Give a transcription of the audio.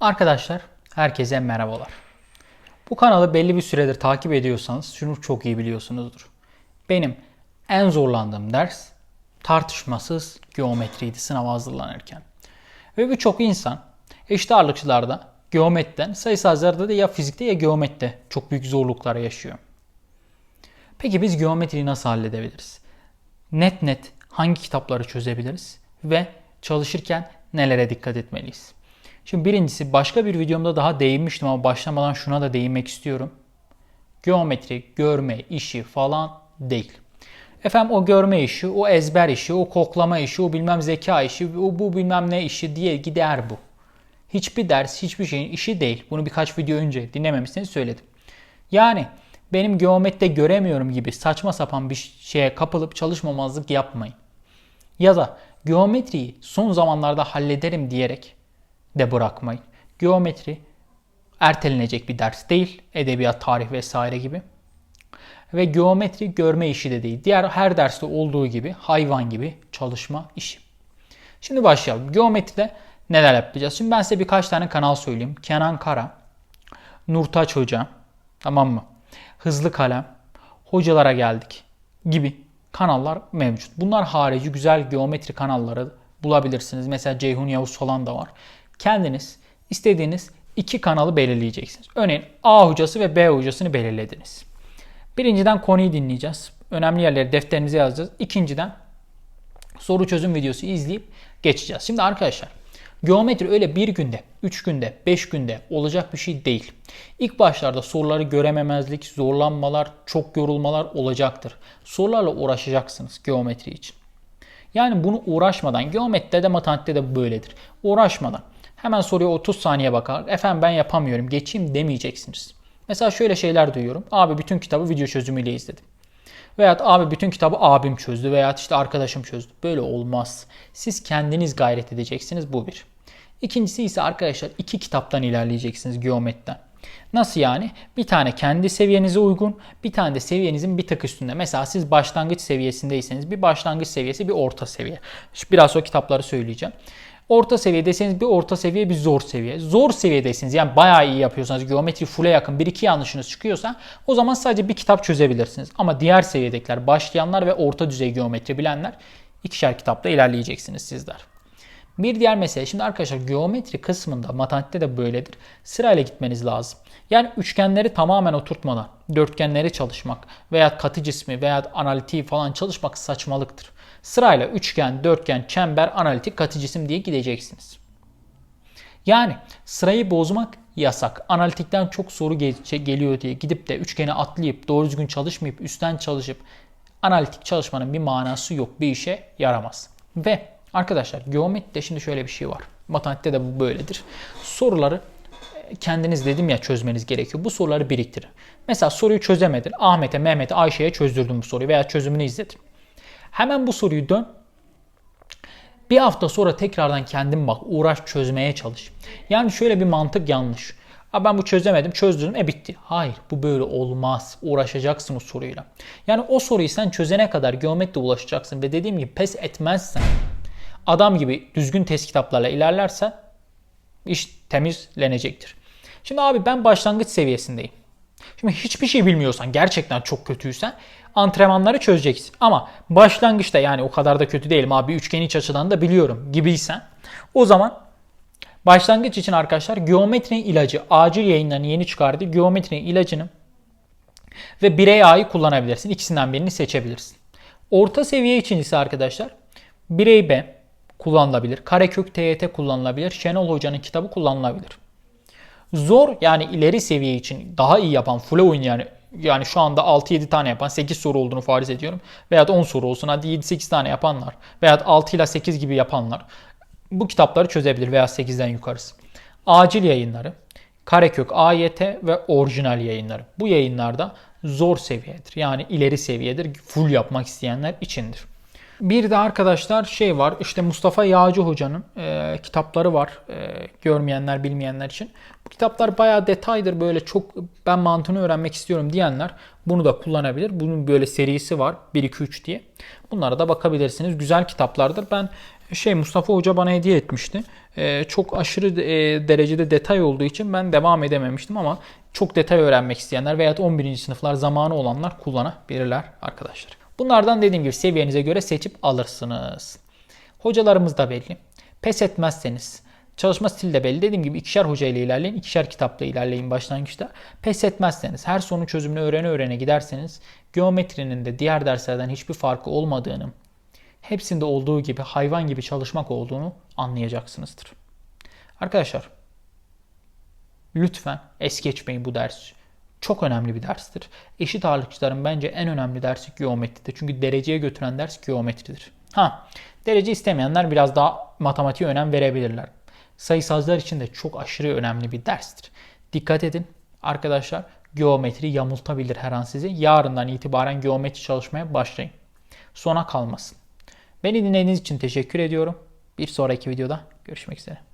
Arkadaşlar herkese merhabalar. Bu kanalı belli bir süredir takip ediyorsanız şunu çok iyi biliyorsunuzdur. Benim en zorlandığım ders tartışmasız geometriydi sınava hazırlanırken. Ve birçok insan eşit ağırlıkçılarda geometriden, sayısalcılarda da ya fizikte ya geometride çok büyük zorluklar yaşıyor. Peki biz geometriyi nasıl halledebiliriz? Net net hangi kitapları çözebiliriz ve çalışırken nelere dikkat etmeliyiz? Şimdi birincisi başka bir videomda daha değinmiştim ama başlamadan şuna da değinmek istiyorum. Geometri, görme işi falan değil. Efendim o görme işi, o ezber işi, o koklama işi, o bilmem zeka işi, o bu bilmem ne işi diye gider bu. Hiçbir ders, hiçbir şeyin işi değil. Bunu birkaç video önce dinlememişseniz söyledim. Yani benim geometride göremiyorum gibi saçma sapan bir şeye kapılıp çalışmamazlık yapmayın. Ya da geometriyi son zamanlarda hallederim diyerek de bırakmayın. Geometri ertelenecek bir ders değil. Edebiyat, tarih vesaire gibi. Ve geometri görme işi de değil. Diğer her derste olduğu gibi hayvan gibi çalışma işi. Şimdi başlayalım. Geometride neler yapacağız? Şimdi ben size birkaç tane kanal söyleyeyim. Kenan Kara, Nurtaç Hoca, tamam mı? Hızlı Kalem, Hocalara Geldik gibi kanallar mevcut. Bunlar harici güzel geometri kanalları bulabilirsiniz. Mesela Ceyhun Yavuz falan da var. Kendiniz istediğiniz iki kanalı belirleyeceksiniz. Örneğin A hocası ve B hocasını belirlediniz. Birinciden konuyu dinleyeceğiz. Önemli yerleri defterinize yazacağız. İkinciden soru çözüm videosu izleyip geçeceğiz. Şimdi arkadaşlar geometri öyle bir günde, üç günde, beş günde olacak bir şey değil. İlk başlarda soruları görememezlik, zorlanmalar, çok yorulmalar olacaktır. Sorularla uğraşacaksınız geometri için. Yani bunu uğraşmadan, geometride de matematikte de böyledir. Uğraşmadan hemen soruya 30 saniye bakar. Efendim ben yapamıyorum geçeyim demeyeceksiniz. Mesela şöyle şeyler duyuyorum. Abi bütün kitabı video çözümüyle izledim. Veyahut abi bütün kitabı abim çözdü veyahut işte arkadaşım çözdü. Böyle olmaz. Siz kendiniz gayret edeceksiniz bu bir. İkincisi ise arkadaşlar iki kitaptan ilerleyeceksiniz geometriden. Nasıl yani? Bir tane kendi seviyenize uygun, bir tane de seviyenizin bir tık üstünde. Mesela siz başlangıç seviyesindeyseniz bir başlangıç seviyesi bir orta seviye. Biraz o kitapları söyleyeceğim. Orta seviyedeyseniz bir orta seviye bir zor seviye. Zor seviyedeyseniz yani bayağı iyi yapıyorsanız geometri full'e yakın bir iki yanlışınız çıkıyorsa o zaman sadece bir kitap çözebilirsiniz. Ama diğer seviyedekiler başlayanlar ve orta düzey geometri bilenler ikişer kitapta ilerleyeceksiniz sizler. Bir diğer mesele şimdi arkadaşlar geometri kısmında matematikte de böyledir. Sırayla gitmeniz lazım. Yani üçgenleri tamamen oturtmadan dörtgenleri çalışmak veya katı cismi veya analitiği falan çalışmak saçmalıktır. Sırayla üçgen, dörtgen, çember, analitik, katı diye gideceksiniz. Yani sırayı bozmak yasak. Analitikten çok soru geliyor diye gidip de üçgeni atlayıp doğru düzgün çalışmayıp üstten çalışıp analitik çalışmanın bir manası yok. Bir işe yaramaz. Ve arkadaşlar geometride şimdi şöyle bir şey var. Matematikte de bu böyledir. Soruları e, kendiniz dedim ya çözmeniz gerekiyor. Bu soruları biriktirin. Mesela soruyu çözemedin. Ahmet'e, Mehmet'e, Ayşe'ye çözdürdüm bu soruyu veya çözümünü izledin. Hemen bu soruyu dön. Bir hafta sonra tekrardan kendin bak, uğraş çözmeye çalış. Yani şöyle bir mantık yanlış. Ha ben bu çözemedim, çözdüm, e bitti. Hayır, bu böyle olmaz. Uğraşacaksın o soruyla. Yani o soruyu sen çözene kadar geometride ulaşacaksın ve dediğim gibi pes etmezsen, adam gibi düzgün test kitaplarla ilerlersen iş temizlenecektir. Şimdi abi ben başlangıç seviyesindeyim. Şimdi hiçbir şey bilmiyorsan, gerçekten çok kötüysen antrenmanları çözeceksin. Ama başlangıçta yani o kadar da kötü değilim abi üçgen iç açıdan da biliyorum gibiysen o zaman başlangıç için arkadaşlar geometrinin ilacı acil yayınlarını yeni çıkardı. Geometrinin ilacını ve birey A'yı kullanabilirsin. İkisinden birini seçebilirsin. Orta seviye için ise arkadaşlar birey B kullanılabilir. Karekök TYT kullanılabilir. Şenol Hoca'nın kitabı kullanılabilir. Zor yani ileri seviye için daha iyi yapan, full oynayan yani şu anda 6-7 tane yapan 8 soru olduğunu farz ediyorum. Veya 10 soru olsun hadi 7-8 tane yapanlar veya 6 ile 8 gibi yapanlar bu kitapları çözebilir veya 8'den yukarısı. Acil yayınları, Karekök, AYT ve orijinal yayınları. Bu yayınlarda zor seviyedir. Yani ileri seviyedir. Full yapmak isteyenler içindir. Bir de arkadaşlar şey var işte Mustafa Yağcı Hoca'nın e, kitapları var e, görmeyenler bilmeyenler için. Bu kitaplar bayağı detaydır böyle çok ben mantığını öğrenmek istiyorum diyenler bunu da kullanabilir. Bunun böyle serisi var 1 2 3 diye. Bunlara da bakabilirsiniz. Güzel kitaplardır. Ben şey Mustafa Hoca bana hediye etmişti. Ee, çok aşırı e, derecede detay olduğu için ben devam edememiştim ama çok detay öğrenmek isteyenler veya 11. sınıflar zamanı olanlar kullanabilirler arkadaşlar. Bunlardan dediğim gibi seviyenize göre seçip alırsınız. Hocalarımız da belli. Pes etmezseniz Çalışma stili de belli. Dediğim gibi ikişer hoca ile ilerleyin. ikişer kitapla ilerleyin başlangıçta. Pes etmezseniz, her sorunun çözümünü öğrene öğrene giderseniz geometrinin de diğer derslerden hiçbir farkı olmadığını, hepsinde olduğu gibi hayvan gibi çalışmak olduğunu anlayacaksınızdır. Arkadaşlar lütfen es geçmeyin bu ders. Çok önemli bir derstir. Eşit ağırlıkçıların bence en önemli dersi geometridir. Çünkü dereceye götüren ders geometridir. Ha, derece istemeyenler biraz daha matematiğe önem verebilirler. Sayısalcılar için de çok aşırı önemli bir derstir. Dikkat edin arkadaşlar geometri yamultabilir her an sizi. Yarından itibaren geometri çalışmaya başlayın. Sona kalmasın. Beni dinlediğiniz için teşekkür ediyorum. Bir sonraki videoda görüşmek üzere.